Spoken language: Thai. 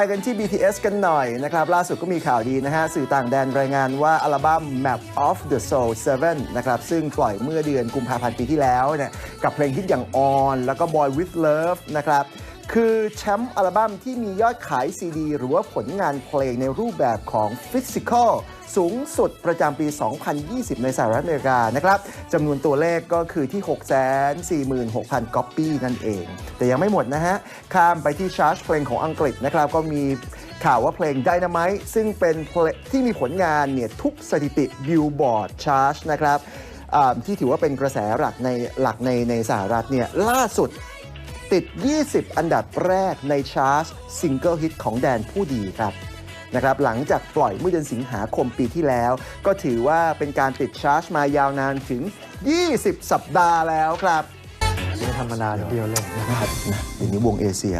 ไปกันที่ BTS กันหน่อยนะครับ ล่าสุดก็มีข่าวดีนะฮะ สื่อต่างแดนรายงานว่าอัลบั้ม Map of the Soul 7 นะครับ ซึ่งปล่อยเมื่อเดือนกุมภาพันธ์ปีที่แล้วเนี่ยกับเพลงฮิตอย่าง On แล้วก็ Boy with Love นะครับ คือแชมป์อัลบั้มที่มียอดขายซีดี หรือว่าผลงานเพลงในรูปแบบของฟิสิกอลสูงสุดประจำปี 2020 ในสหรัฐอเมริกานะครับจำนวนตัวเลขก็คือที่ 646,000ก๊อปปี้นั่นเอง แต่ยังไม่หมดนะฮะ ข้ามไปที่ชาร์ตเพลงของอังกฤษนะครับ ก็มีข่าวว่าเพลง Dynamite ซึ่งเป็นเพลงที่มีผลงานเนี่ยทุกสถิติ Billboard Chart นะครับที่ถือว่าเป็นกระแสหลักในหลักในในสหรัฐเนี่ยล่าสุด ติด 20 อันดับแรกในชาร์ตซิงเกิลฮิตของแดนผู้ดีครับนะครับหลังจากปล่อยเมื่อเดือนสิงหาคมปีที่แล้ว ก็ถือว่าเป็นการติดชาร์ตมายาวนานถึง 20 สัปดาห์แล้วครับไม่ธรรมดาทีเดียวเลยนะนะครับนะเดี๋ยวนี้วงเอเชีย